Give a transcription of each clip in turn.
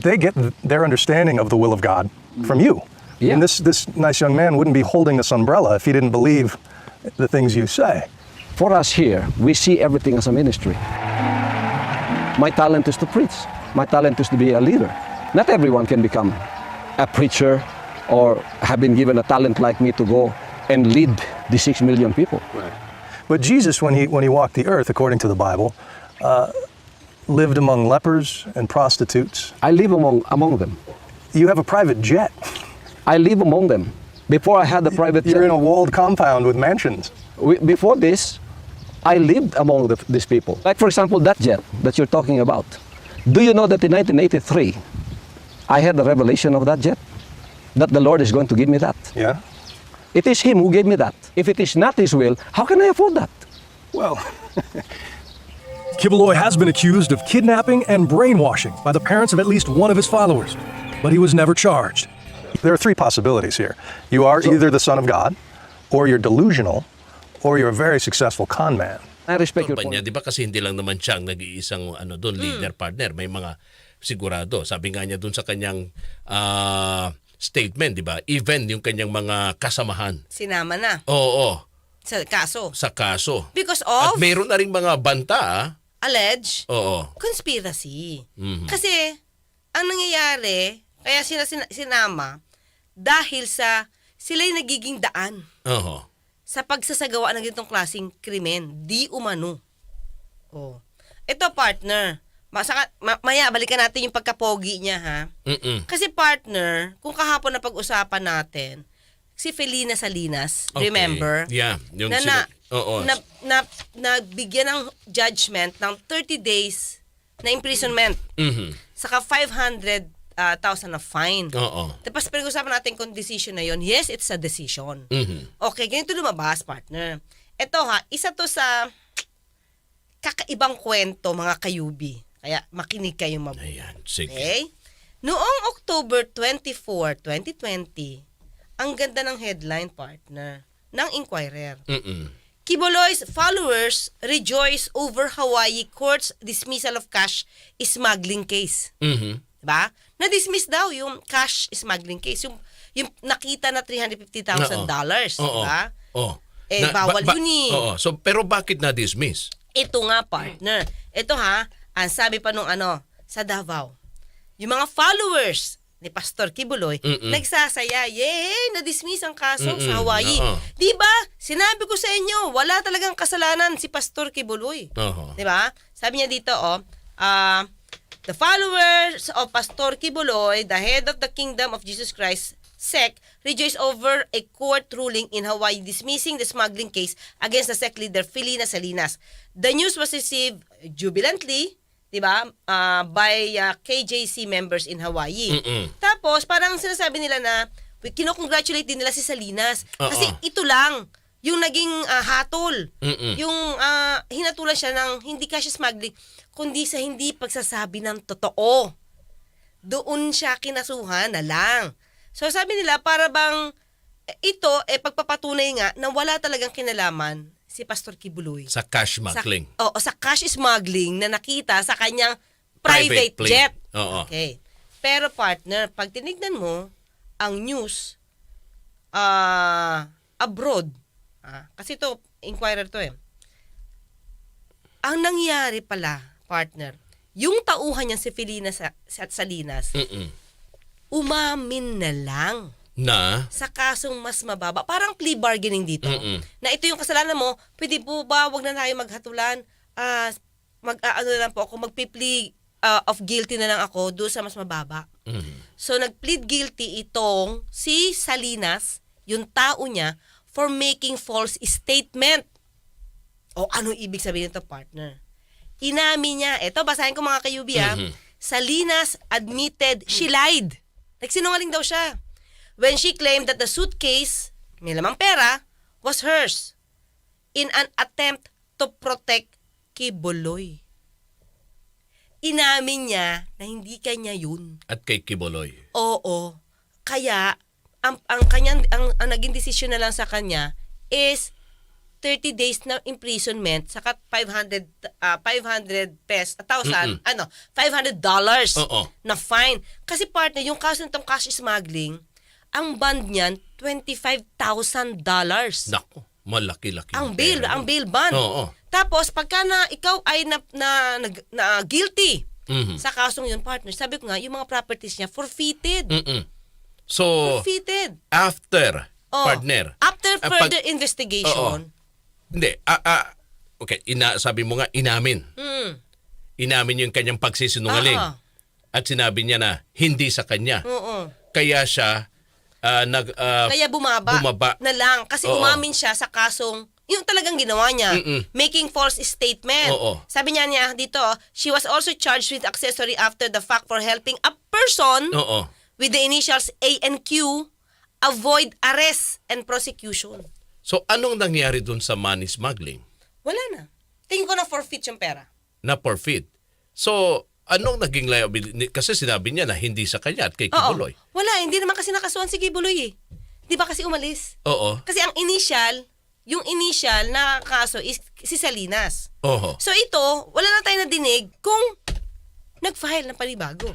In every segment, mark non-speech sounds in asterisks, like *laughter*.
But they get their understanding of the will of God from you. Yeah. And this, this nice young man wouldn't be holding this umbrella if he didn't believe the things you say. For us here, we see everything as a ministry. My talent is to preach. My talent is to be a leader. Not everyone can become a preacher or have been given a talent like me to go and lead the six million people. But Jesus, when he, when he walked the earth, according to the Bible, uh, lived among lepers and prostitutes. I live among, among them. You have a private jet. I live among them. Before I had the private You're in a walled compound with mansions. we- before this, I lived among the, these people. Like, for example, that jet that you're talking about. Do you know that in 1983, I had the revelation of that jet? That the Lord is going to give me that. Yeah? It is Him who gave me that. If it is not His will, how can I afford that? Well, *laughs* Kibaloy has been accused of kidnapping and brainwashing by the parents of at least one of his followers, but he was never charged. there are three possibilities here. You are either the son of God, or you're delusional, or you're a very successful con man. I respect your point. di ba? Kasi hindi lang naman siya ang nag-iisang ano doon, leader partner. May mga sigurado. Sabi nga niya doon sa kanyang ah, statement, di ba? Even yung kanyang mga kasamahan. Sinama na Oo, sa kaso. sa kaso. Because At of mayroon na rin mga banta, ah. Alleged Oo. conspiracy. Mhm. Kasi, ang nangyayari, kaya sila sin- sinama, dahil sa sila yung nagiging daan Oo. sa pagsasagawa ng ganitong klaseng krimen. Di umano. Oh. Ito, partner. Masaka, ma- maya, balikan natin yung pagkapogi niya, ha? Mm-mm. Kasi partner, kung kahapon na pag-usapan natin, si Felina Salinas, Okay. remember? Yeah. Yung na, sila- na, Oo. na, na, nabigyan ng judgment ng 30 days na imprisonment. Mhm. Saka 500,000 na fine. Oo. Tapos pag-usapan natin kung decision na yon. Yes, it's a decision. Mhm. Okay, ganito lumabas, partner. Ito ha, isa to sa kakaibang kwento, mga kayubi. Kaya makinig kayo mabuti. Ayan. Sige. Okay? Noong October 24, 2020, ang ganda ng headline partner ng Inquirer. Mm-mm. Kiboloy's followers rejoice over Hawaii court's dismissal of cash smuggling case. Mhm. Diba? Na-dismiss daw yung cash smuggling case. Yung, yung nakita na $350,000. dollars Oo. Diba? Oo. Eh, bawal yun eh. Oo. So, pero bakit na-dismiss? Ito nga, partner. Ito ha, ang sabi pa nung ano, sa Davao. Yung mga followers ni Pastor Kibuloy, Mm-mm. nagsasaya, yay, na-dismiss ang kaso Mm-mm. sa Hawaii. Oo. Di ba? Sinabi ko sa inyo, wala talagang kasalanan si Pastor Kibuloy. Oo. Di ba? Sabi niya dito, oh, ah, the followers of Pastor Kibuloy, the head of the Kingdom of Jesus Christ, SEC, rejoice over a court ruling in Hawaii dismissing the smuggling case against the SEC leader Felina Salinas. The news was received jubilantly, 'di ba? ah, by ah, KJC members in Hawaii. Mm-mm. Tapos parang sinasabi nila na kino-congratulate din nila si Salinas kasi Oo. ito lang yung naging ah, hatol. Mm-mm. Yung ah, hinatulan siya ng hindi cash smuggling, kundi sa hindi pagsasabi ng totoo. Doon siya kinasuhan na lang. So sabi nila para bang eh, ito eh pagpapatunay nga na wala talagang kinalaman si Pastor Kibuloy. Sa cash smuggling. Sa, oo, sa cash smuggling na nakita sa kanyang Private private, plane. jet. Oo. Okay. Pero partner, pag tinignan mo ang news ah abroad, ah, kasi to inquirer to eh. Ang nangyari pala, partner, yung tauhan niya si Felina sa, sa Salinas, Mm-mm. umamin na lang Na? sa kasong mas mababa. Parang plea bargaining dito. Mm-mm. Na ito yung kasalanan mo, pwede po ba, wag na tayo maghatulan, ah, mag, ah, ano lang po ako, magpi-plea ah, of guilty na lang ako doon sa mas mababa. Mhm. So, nag-plead guilty itong si Salinas, yung tao niya, for making false statement. O ano ibig sabihin nito, partner? Inamin niya, eto, basahin ko mga kayubi ha. Mhm. Salinas admitted she lied. Nagsinungaling daw siya. When she claimed that the suitcase, may lamang pera, was hers in an attempt to protect Kibuloy. Inamin niya na hindi kanya yun. At kay Kiboloy. Oo. Kaya ang ang kanyang ang, ang naging desisyon na lang sa kanya is 30 days na imprisonment saka 500 ah, 500 pesos, 1,000, ano, 500 dollars na fine. Kasi partner, yung kaso nitong cash smuggling, ang bond niyan 25,000 dollars. Nako, malaki-laki. Ang bail, ang bail bond. Oo. Tapos pagka na ikaw ay na, na, na- na guilty Mhm. sa kasong yun, partner, sabi ko nga, yung mga properties niya forfeited. Mm-mm. So, Forfeited. after, Oh, partner. After ah, pag- further investigation, Hindi, ah, ah, okay, ina, sabi mo nga, inamin. mm, Inamin yung kanyang pagsisinungaling. Oo. At sinabi niya na hindi sa kanya. oo. Kaya siya ah, nag ah, Kaya bumaba, bumaba. na lang. Kasi Oo. umamin siya sa kasong, yung talagang ginawa niya, Mm-mm. making false statement. Oo. Sabi niya niya dito, she was also charged with accessory after the fact for helping a person Oo. with the initials A and Q avoid arrest and prosecution. So, anong nangyari dun sa money smuggling? Wala na. Tingin ko na forfeit yung pera. Na forfeit. So, anong naging liability? Kasi sinabi niya na hindi sa kanya at kay Kibuloy. Oo. Wala, hindi naman kasi nakasuhan si Kibuloy eh. Di ba kasi umalis? Oo. Kasi ang initial, yung initial na kaso is si Salinas. Oo. So ito, wala na tayo nadinig kung nag-file ng panibago.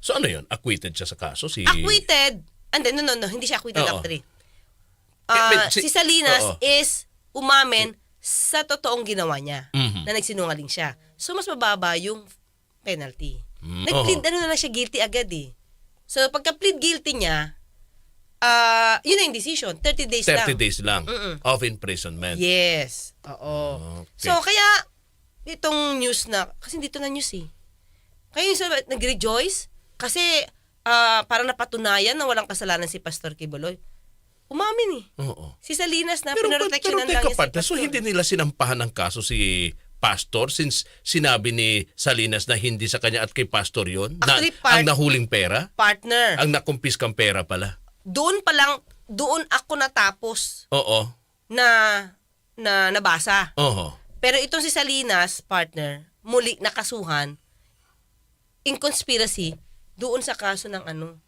So, ano yun? Acquitted siya sa kaso? Si... Acquitted, and then, no, no, no, hindi siya acquitted Oo. actually. Eh, but si, si- Salinas Oo. is umamin sa totoong ginawa niya Mhm. na nagsinungaling siya. So mas mababa yung penalty. Mm, Nag-plead ano na lang siya guilty agad eh. So pagka plead guilty niya, ah yun na yung decision. 30 days 30 lang. days lang Mm-mm. of imprisonment. Yes. Oo. Okay. So, kaya, itong news na, kasi dito na news eh. Kaya yung sabi, nag-rejoice, kasi ah, parang napatunayan na walang kasalanan si Pastor Kibuloy. Umamin eh. Oo. Si Salinas na Pero, pero pinoproteksyonan lang teka niya si so Pastor. hindi nila sinampahan ng kaso si Pastor since sinabi ni Salinas na hindi sa kanya at kay Pastor yon na, Actually, part- ang nahuling pera, Partner, ang nakumpiskang pera pala. doon pa lang, doon ako natapos Oo. na, na nabasa. Oo. Pero itong si Salinas, partner, muli nakasuhan in conspiracy doon sa kaso ng ano,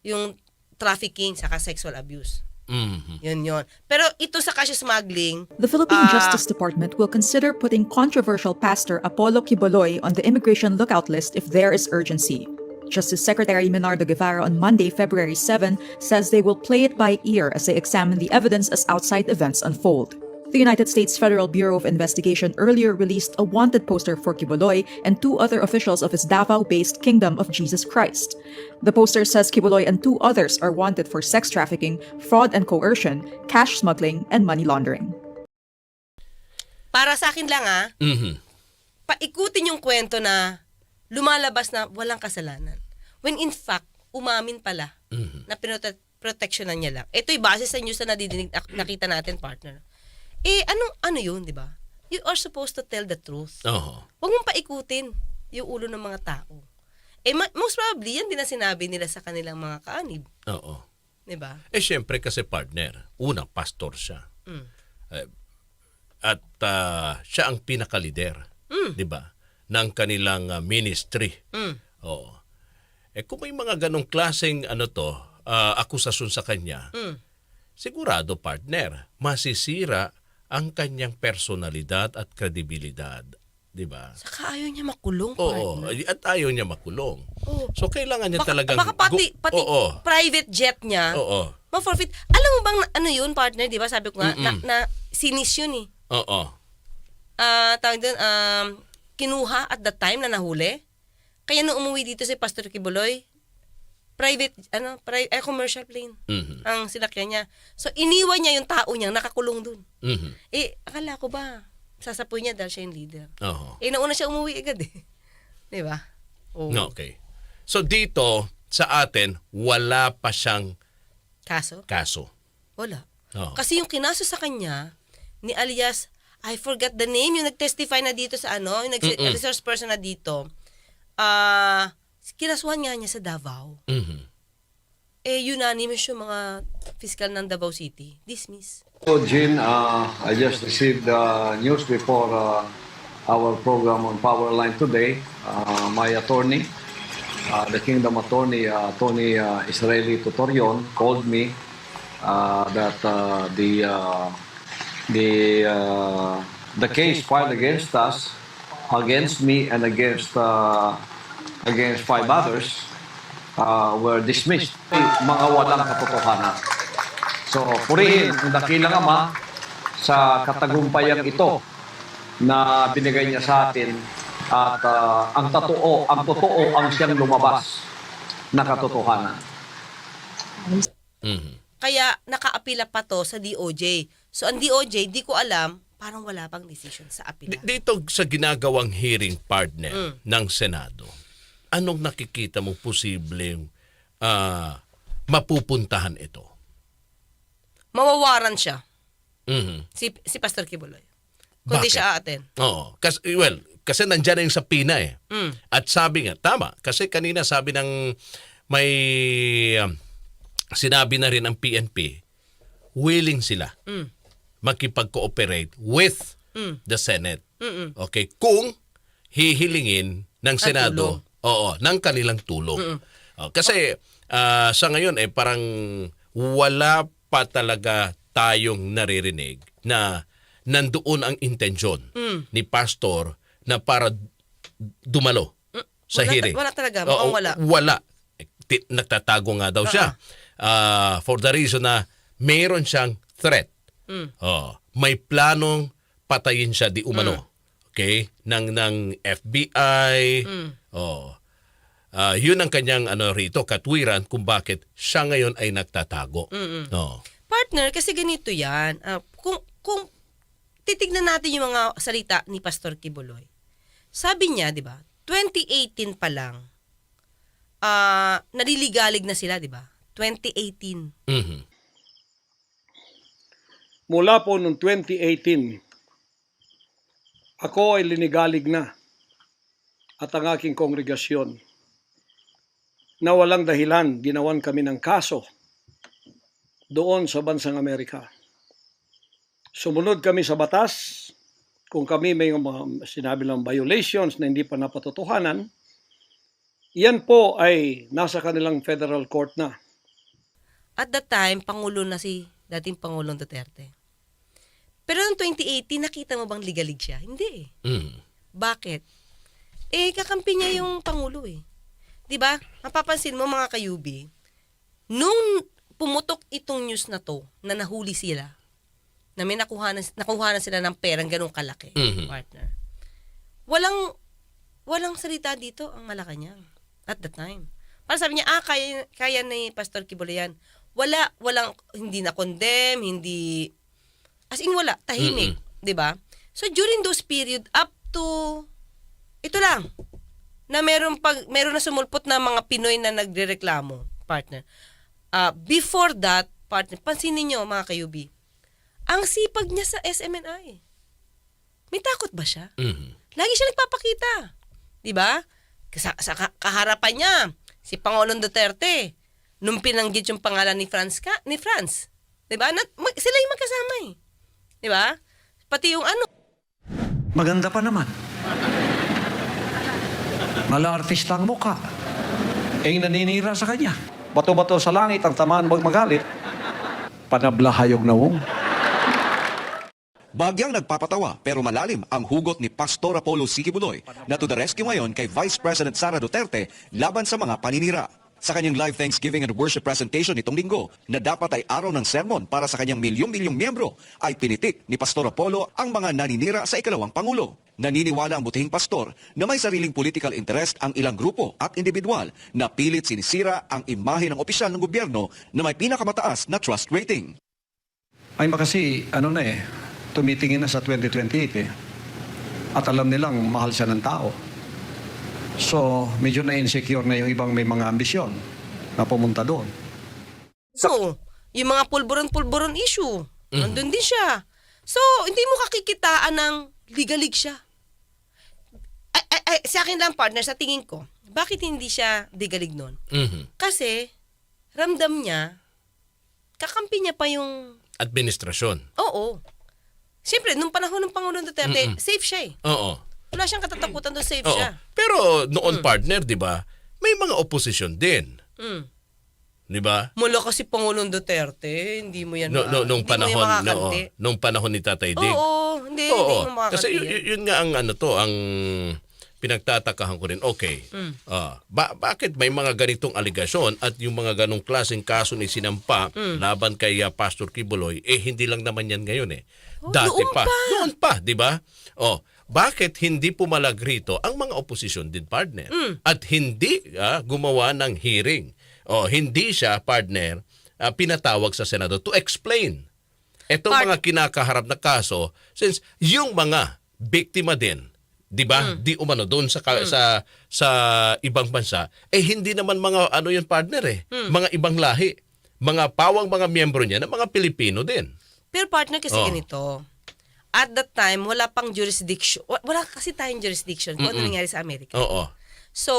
yung trafficking saka sexual abuse. Mhm. Yun yun. Pero ito sa cash smuggling, The Philippine Ah. Justice Department will consider putting controversial pastor Apollo Kiboloy on the immigration lookout list if there is urgency. Justice Secretary Minardo Guevara on Monday, February 7, says they will play it by ear as they examine the evidence as outside events unfold. The United States Federal Bureau of Investigation earlier released a wanted poster for Kiboloy and two other officials of his Davao-based Kingdom of Jesus Christ. The poster says Kiboloy and two others are wanted for sex trafficking, fraud and coercion, cash smuggling, and money laundering. para sa akin lang ah, Mhm. paikutin yung kwento na lumalabas na walang kasalanan. When in fact, umamin pala Mhm. na pinote- proteksyonan niya lang. Ito'y base sa news na nadidinig, nak- nakita natin, partner. Eh, anong, ano yun, di ba? You are supposed to tell the truth. Oo. Huwag mong paikutin yung ulo ng mga tao. Eh, ma- most probably, yan din ang sinabi nila sa kanilang mga kaanib. Oo. Di ba? Eh syempre kasi partner, una pastor siya. Mm. Eh, at ah, siya ang pinakalider, 'di ba? ng kanilang ah, ministry. Mm. Oo. Eh kung may mga ganong klaseng ano to, ah, akusasyon sa kanya, Mm. sigurado partner, masisira ang kanyang personalidad at kredibilidad, 'di ba? Saka ayaw niya makulong, Oo, partner. at ayaw niya makulong. Oo. So kailangan niya Baka, talagang baka pati, gu- pati Oo. private jet niya, Oo. ma-forfeit. Alam mo bang, ano yun, partner, di ba? Sabi ko nga, na, Mm-mm. na sinis yun eh. Oo. Ah, tawag doon, um, kinuha at the time na nahuli. Kaya nung umuwi dito si Pastor Kibuloy, private, ano, pri- eh, commercial plane Mhm. ang sinakyan niya. So, iniwan niya yung tao niyang nakakulong dun. Mhm. Eh, akala ko ba, sasapoy niya dahil siya yung leader. Oo. Eh, nauna siya umuwi agad eh. *laughs* Di ba? Oo. Okay. So dito sa atin wala pa siyang Kaso? kaso. Wala. Oo. Kasi yung kinaso sa kanya, ni alias, I forgot the name, yung nag-testify na dito sa ano, yung Mm-mm. nag-resource person na dito, ah, kinasuhan nga niya sa Davao. Mhm. Eh, unanimous yung mga fiscal ng Davao City. Dismiss. So, Jean, uh, I just received the news before uh, our program on Powerline today. Uh, my attorney, uh, the Kingdom attorney, uh, Tony uh, Israeli Tutorion, called me uh, that uh, the uh, the uh, the case filed against us, against me, and against uh, against five others uh, were dismissed. Mga walang katotohanan. So, purihin ang dakilang Ama sa katagumpayang ito na binigay niya sa atin at uh, ang totoo, ang totoo ang siyang lumabas na katotohanan. Mhm. Kaya nakaapila pa to sa DOJ. So ang DOJ, di ko alam, parang wala pang decision sa apila. Di- Dito sa ginagawang hearing partner ng Senado, anong nakikita mo posibleng ah, mapupuntahan ito? Mawawaran siya, Mhm. si, si Pastor Kibuloy. Kundi Bakit? siya aaten. Oo. Kasi, well, kasi nandyan na yung sa PINA eh. Mm. At sabi nga, tama, kasi kanina sabi ng may um, sinabi na rin ang PNP, willing sila Mm. makipag-cooperate with Mm. the Senate. Mm-mm. Okay, kung hihilingin ng Senado, oo, ng kanilang tulong. Oh, kasi ah, sa ngayon eh parang wala pa talaga tayong naririnig na nandoon ang intensyon Mm. ni pastor na para dumalo sa wala hearing. wala talaga, mukhang wala. Wala. Nagtatago nga daw siya. Ah, for the reason na mayroon siyang threat. Mm. Oh, may planong patayin siya di umano. Okay? Ng ng FBI. Mm. Oh. Ah, yun ang kanyang ano rito katwiran kung bakit siya ngayon ay nagtatago. Oh. Partner, kasi ganito yan. Ah, kung, kung titignan natin yung mga salita ni Pastor Kibuloy, sabi niya, di ba, 2018 pa lang, ah naliligalig na sila, di ba? 2018. Mhm. Mula po noong 2018, ako ay linigalig na at ang aking kongregasyon na walang dahilan ginawan kami ng kaso doon sa bansang Amerika. Sumunod kami sa batas kung kami may mga sinabi lang violations na hindi pa napatotohanan, yan po ay nasa kanilang federal court na. At that time, Pangulo na si dating Pangulong Duterte. Pero noong 2018, nakita mo bang ligalig siya? Hindi eh. Mhm. Bakit? Eh, kakampi niya yung Pangulo eh. 'Di ba? Mapapansin mo mga kayubi, nung pumutok itong news na to, na nahuli sila, na may nakuha na, nakuha na sila ng perang ganong kalaki, Mhm. partner. Walang, walang salita dito ang Malacanang at the time. Para sabi niya, ah, kaya, kaya ni Pastor Kibulo yan. Wala, walang, hindi na condemn, hindi, as in wala, tahimik. 'di ba? So during those period, up to, ito lang, na meron pag meron na sumulpot na mga Pinoy na nagrereklamo, partner. Ah, before that, partner, pansinin niyo mga kayubi. Ang sipag niya sa SMNI. May takot ba siya? Mhm. Lagi siya nagpapakita. 'Di ba? Sa, sa ka- kaharapan niya si Pangulong Duterte nung pinanggit yung pangalan ni Franz ka, ni Franz. 'Di ba? Sila yung magkasama eh. 'Di ba? Pati yung ano, Maganda pa naman. Mala artista ang mukha. Eh, naninira sa kanya. Bato-bato sa langit, ang tamaan mag magalit. Panablahayog na wong. Bagyang nagpapatawa pero malalim ang hugot ni Pastor Apollo Sikibuloy na to the rescue ngayon kay Vice President Sara Duterte laban sa mga paninira. Sa kanyang live Thanksgiving and worship presentation nitong linggo na dapat ay araw ng sermon para sa kanyang milyong-milyong miyembro ay pinitik ni Pastor Apollo ang mga naninira sa ikalawang Pangulo. Naniniwala ang butihing pastor na may sariling political interest ang ilang grupo at individual na pilit sinisira ang imahe ng opisyal ng gobyerno na may pinakamataas na trust rating. Ay makasi, ano na eh, tumitingin na sa 2028 eh. At alam nilang mahal siya ng tao. So, medyo na-insecure na yung ibang may mga ambisyon na pumunta doon. So, yung mga pulburon-pulburon issue, nandun din siya. So, hindi mo kakikitaan ng ligalig siya. Ay, ay, ay, sa akin lang, partner, sa tingin ko, bakit hindi siya ligalig nun? Mhm. Kasi, ramdam niya, kakampi niya pa yung, Administrasyon. oo. Siyempre, nung panahon ng Pangulong Duterte, safe siya eh. Oo. Wala siyang katatakutan doon, safe Oo. siya. Pero noon partner, 'di ba? May mga opposition din. Mm. Di ba? Mula kasi Pangulong Duterte, hindi mo yan No, no, nung hindi mo yan panahon, no, nung panahon ni Tatay Dig. Oo, hindi, hindi mo makakante kasi yun, yun nga ang ano to, ang pinagtatakahan ko rin. Okay. Mm. ah, ba- bakit may mga ganitong aligasyon at yung mga ganong klaseng kaso ni sinampa Mm. laban kay ah, Pastor Kibuloy eh hindi lang naman yan ngayon eh. Oh, Dati noon pa. pa. Noon pa, 'di ba? Oh, bakit hindi pumalag rito ang mga oposisyon din partner Mm. at hindi ah, gumawa ng hearing. Oh, hindi siya partner ah, pinatawag sa Senado to explain Itong Part- mga kinakaharap na kaso, since yung mga biktima din, 'di ba? Hmm. Di umano doon sa ka- sa sa ibang bansa, eh hindi naman mga ano yung partner eh, Hmm. mga ibang lahi, mga pawang mga miyembro niya na mga Pilipino din. Pero partner kasi Oh. ganito. At that time, wala pang jurisdiction. wa- Wala kasi tayong jurisdiction kung ano nangyari sa Amerika. Oo. So,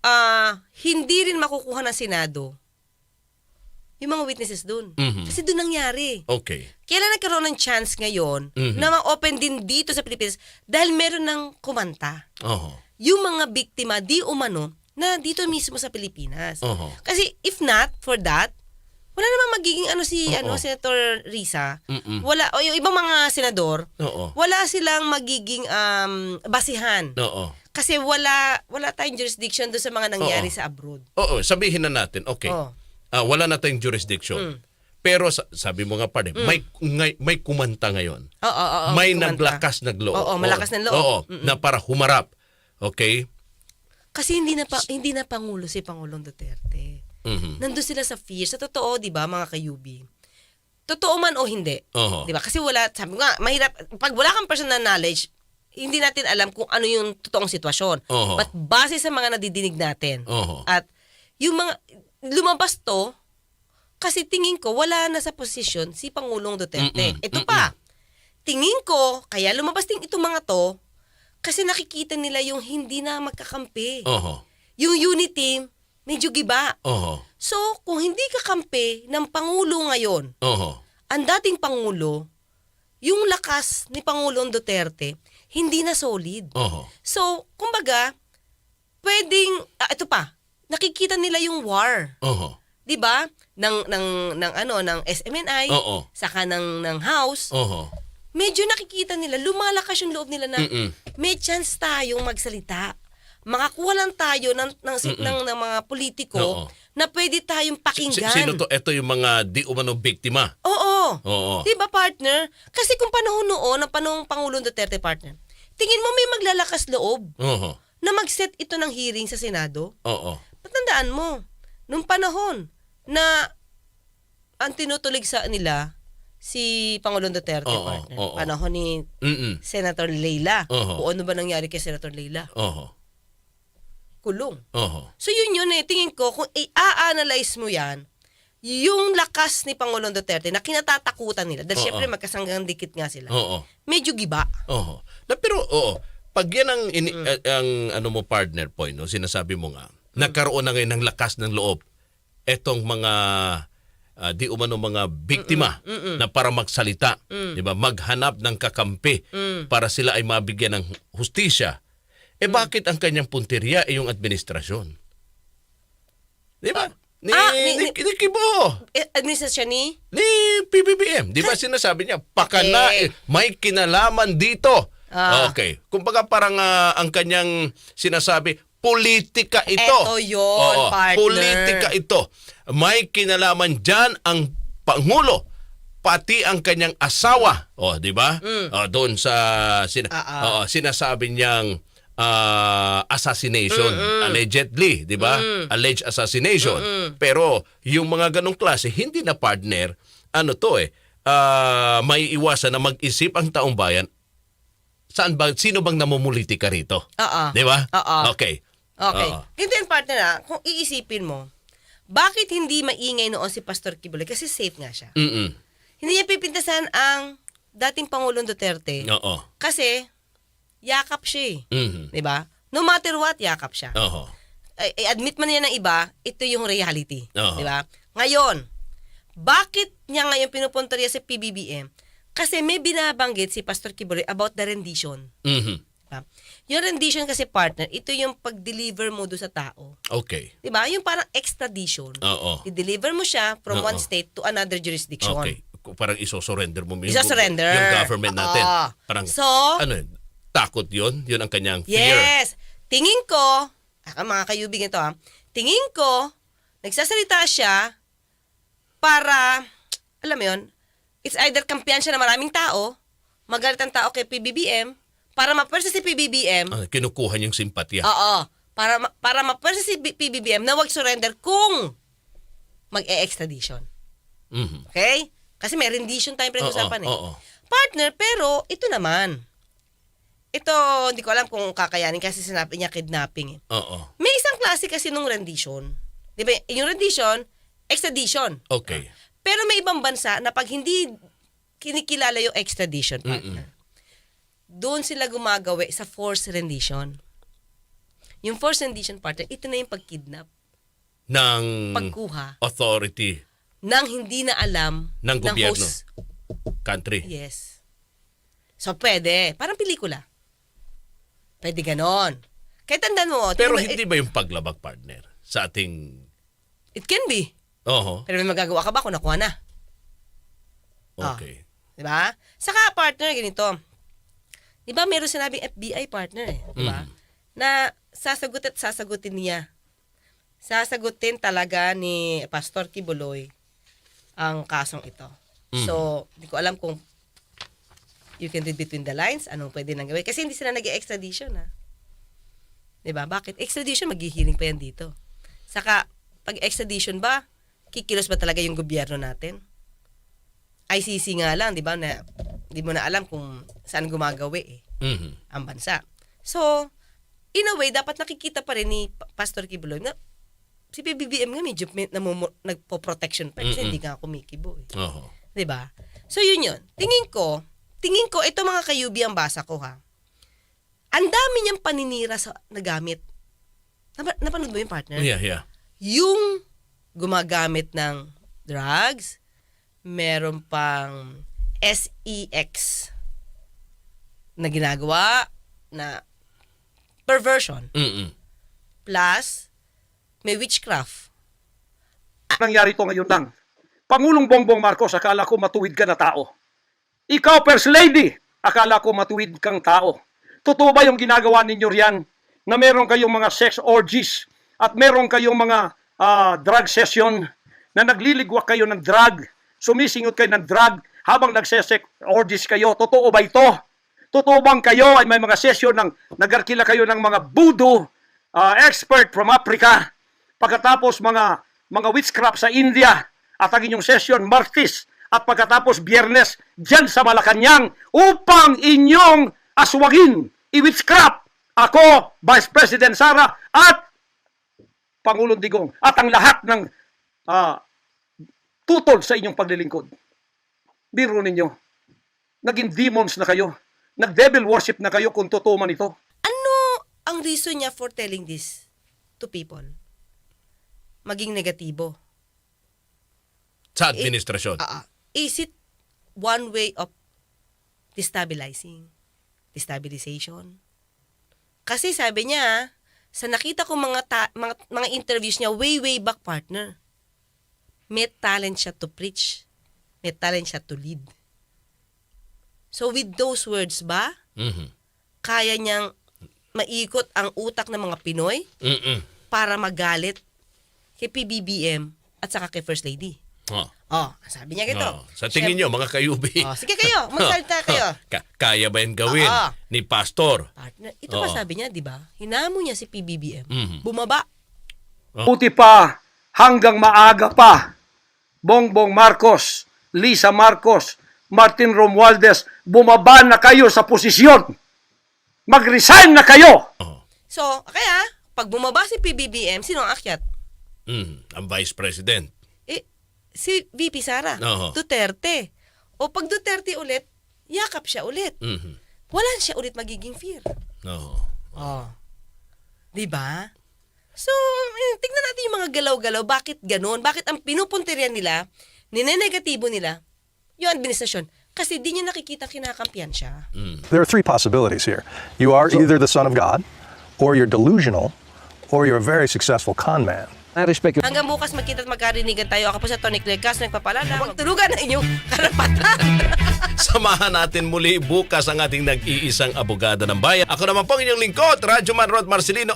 ah hindi rin makukuha ng Senado yung mga witnesses dun. Mhm. Kasi dun nangyari. Okay. Kailan nagkaroon ng chance ngayon Mhm. na ma-open din dito sa Pilipinas dahil meron ng kumanta. Oo. Yung mga biktima, di umano, na dito mismo sa Pilipinas. Oo. Kasi if not for that, wala naman magiging ano si Oo. ano Senator Risa. Mm-mm. Wala o yung ibang mga senador, Oo. wala silang magiging um, basihan. Oo. Kasi wala wala tayong jurisdiction doon sa mga nangyari Oo. sa abroad. Oo, sabihin na natin, okay. Oo. ah, wala na tayong jurisdiction. Mm. Pero sa- sabi mo nga pa may ngay- may kumanta ngayon. Oo, oo, oo, may kumanta. naglakas ng loob. Oo, malakas ng loob. Oo, na para humarap. Okay? Kasi hindi na pa, hindi na pangulo si Pangulong Duterte. Mhm. Nandun sila sa fear. Sa totoo, 'di ba, mga kayubi? Totoo man o hindi. Oo. 'Di ba? Kasi wala, sabi nga, mahirap pag wala kang personal knowledge, hindi natin alam kung ano yung totoong sitwasyon. Oo. But base sa mga nadidinig natin Oo. at yung mga lumabas to kasi tingin ko wala na sa posisyon si Pangulong Duterte. Mm-mm, Ito pa. Tingin ko kaya lumabas din itong mga to kasi nakikita nila yung hindi na magkakampi. Oo. Yung unity medyo giba. Oo. So, kung hindi kakampi ng Pangulo ngayon, Oo. ang dating Pangulo, yung lakas ni Pangulong Duterte, hindi na solid. Oo. So, kumbaga, pwedeng, ah, ito pa, nakikita nila yung war. Oo. 'Di ba? Ng ng ng ano ng SMNI, Oo. saka ng ng House. Oo. Medyo nakikita nila lumalakas yung loob nila na Mm-mm. may chance tayong magsalita. Makakuha lang tayo ng ng, ng, ng, ng mga politiko Oo. na pwede tayong pakinggan. sino to? Ito yung mga di umano biktima. Oo. Oo. Di ba partner? Kasi kung panahon noon, ang panahong Pangulong Duterte partner, tingin mo may maglalakas loob Oo. na mag-set ito ng hearing sa Senado? Oo. Patandaan mo, nung panahon na ang tinutulig sa nila si Pangulong Duterte Oo, partner, oo. panahon ni Mm-mm. Senator Leila. Oo. O ano ba nangyari kay Senator Leila? Oo. Kulong. Oo. So yun yun eh, tingin ko, kung i-analyze mo yan, yung lakas ni Pangulong Duterte na kinatatakutan nila, dahil Oo. syempre magkasanggang dikit nga sila, Oo. medyo giba. Oo. Na pero oo, pag yan ang ini- Mm. a- ang ano mo partner point, no, sinasabi mo nga, nagkaroon na ngayon ng lakas ng loob etong mga ah, di umano mga biktima na para magsalita, Mm. 'di ba? Maghanap ng kakampi para sila ay mabigyan ng hustisya. Eh Mm. bakit ang kanyang punteriya ay yung administrasyon? 'Di ba? Ni, Ah, ni, ni- ni, Kibo, Eh, administrasyon ni? ni PBBM. Di ba sinasabi niya, pakana, Okay. eh, may kinalaman dito. Ah. Okay. Kumbaga parang ah, ang kanyang sinasabi, politika ito. Eto yun, partner. Politika ito. May kinalaman dyan ang Pangulo pati ang kanyang asawa. Oh, di ba? Oh, doon sa sina- Mm. Ah, ah. oo, sinasabi niyang ah, assassination allegedly, di ba? Alleged assassination. Pero yung mga ganong klase hindi na partner ano to eh ah, may iwasan na mag-isip ang taong bayan saan ba sino bang namumulitika rito? Oo. Di ba? Oo. Okay. Okay. Oo. And then partner ah, kung iisipin mo, bakit hindi maingay noon si Pastor Kibuloy? Kasi safe nga siya. Mm-mm. Hindi niya pipintasan ang dating Pangulong Duterte. Oo. Kasi, yakap siya eh. Mhm. Di ba? No matter what, yakap siya. Oo. Ay, admit man niya ng iba, ito yung reality. Oo. Di ba? Ngayon, bakit niya ngayon pinupunta niya sa PBBM? Kasi may binabanggit si Pastor Kibuloy about the rendition. Mhm. Diba? Yung rendition kasi partner, ito yung pag-deliver mo doon sa tao. Okay. 'Di ba? Yung parang extradition. Oo. I-deliver mo siya from Oo. one state to another jurisdiction. Okay. Parang iso-surrender mo yung, Isa-surrender. yung government natin. Oo. Parang, So- ano yun? Takot yun? Yun ang kanyang fear. Yes. Tingin ko, ah, mga kayubing ito ha, tingin ko, nagsasalita siya para, alam mo yun, it's either kampiyan siya ng maraming tao, magalit ang tao kay PBBM, para mapwersa si PBBM, Ah, kinukuha niyang simpatya. oo, para, para mapwersa si PBBM na wag surrender kung mag-e-extradition. Mhm. Okay? Kasi may rendition tayong pinag-usapan eh. oo. Partner, pero ito naman. Ito, hindi ko alam kung kakayanin kasi sinabi niya kidnapping eh. Oo. May isang klase kasi nung rendition. Di ba? Yung rendition, extradition. Okay. Pero may ibang bansa na pag hindi kinikilala yung extradition partner, doon sila gumagawa sa forced rendition. Yung forced rendition partner, ito na yung pagkidnap, Ng pagkuha, authority nang hindi na alam Ng gobyerno. host. country. Yes. So, pwede. Parang pelikula. Pwede ganon. Kahit tandaan mo, Pero mo, hindi ba yung paglabag partner sa ating... it, it can be. Oo. Pero may magagawa ka ba kung nakuha na? Ah. Okay. Di ba? Saka partner, ganito. Di ba meron sinabing FBI partner eh. Di ba? Mm. Na sasagot at sasagutin niya. Sasagutin talaga ni Pastor Kibuloy ang kasong ito. Mm. So, di ko alam kung you can read between the lines, anong pwede nang gawin. Kasi hindi sila nag-extradition ha. Di ba? Bakit? Extradition, maghihiling pa yan dito. Saka, pag extradition ba, kikilos ba talaga yung gobyerno natin? ICC nga lang, di ba, na di mo na alam kung saan gumagawi eh, Mhm. ang bansa. So, in a way, dapat nakikita pa rin ni Pa- Pastor Kibuloy na si PBBM nga medyo may- namumo- nagpo-protection pa kasi Mm-mm. hindi nga kumikibo eh. Oo. 'Di ba? So yun yun. Tingin ko, tingin ko ito mga kayubi ang basa ko ha. Ang dami niyang paninira sa nagamit. Napa, napanood mo yung partner? Yeah, yeah. Yung gumagamit ng drugs, meron pang SEX na ginagawa na perversion Mm-mm. plus may witchcraft. nangyari to ngayon lang. Pangulong Bongbong Marcos, akala ko matuwid ka na tao. Ikaw, First Lady, akala ko matuwid kang tao. Totoo ba yung ginagawa ninyo riyan na meron kayong mga sex orgies at meron kayong mga ah, drug session na nagliligwak kayo ng drug, sumisingot kayo ng drug habang nagsesex orgies kayo. Totoo ba ito? Totoo bang kayo ay may mga session ng nagarkila kayo ng mga voodoo ah, expert from Africa pagkatapos mga mga witchcraft sa India at ang inyong session Martis at pagkatapos Biyernes dyan sa Malacanang upang inyong aswagin i-witchcraft ako, Vice President Sara at Pangulong Digong at ang lahat ng ah, tutol sa inyong paglilingkod. Biro ninyo, naging demons na kayo. Nag-devil worship na kayo kung totoo man ito. Ano ang reason niya for telling this to people? Maging negatibo. Sa administrasyon. Ah, ah. Is it one way of destabilizing? Destabilization? Kasi sabi niya, sa nakita ko mga, ta- mga, mga interviews niya, way, way back partner, may talent siya to preach. May talent siya to lead. So with those words ba, Mhm. kaya niyang maikot ang utak ng mga Pinoy Mm-mm. para magalit kay PBBM at saka kay First Lady. Oh. Oh, sabi niya gito. Oh. Sa tingin nyo, mga kayubi. Oh, sige kayo, magsalita kayo. *laughs* Ka- kaya ba yan gawin Oo. ni Pastor? Partner, ito pa Oo. sabi niya, di ba? Hinamo niya si PBBM. Mhm. Bumaba. Buti pa hanggang maaga pa. Bongbong Marcos, Lisa Marcos, Martin Romualdez, bumaba na kayo sa posisyon. Mag-resign na kayo. Oh. So, kaya, pag bumaba si PBBM, sino ang akyat? Mm, ang Vice President. Si VP Sara. Oo. Duterte. O pag Duterte ulit, yakap siya ulit. Mhm. Wala siya ulit magiging fear. Oo. Oh. 'Di ba? So, eh, tignan natin yung mga galaw-galaw. Bakit ganun? Bakit ang pinupuntiryan nila, ninenegatibo nila, yung administrasyon. Kasi di niya nakikita kinakampiyan siya. There are three possibilities here. You are either the son of God, or you're delusional, or you're a very successful con man. I respect you. Hanggang bukas magkita at magkarinigan tayo. Ako po sa Tony Clercas, nagpapalala. Huwag tulugan ang inyong *laughs* karapatan. *laughs* Samahan natin muli bukas ang ating nag-iisang abogado ng bayan. Ako naman po ang inyong lingkod, Radyo Man Rod Marcelino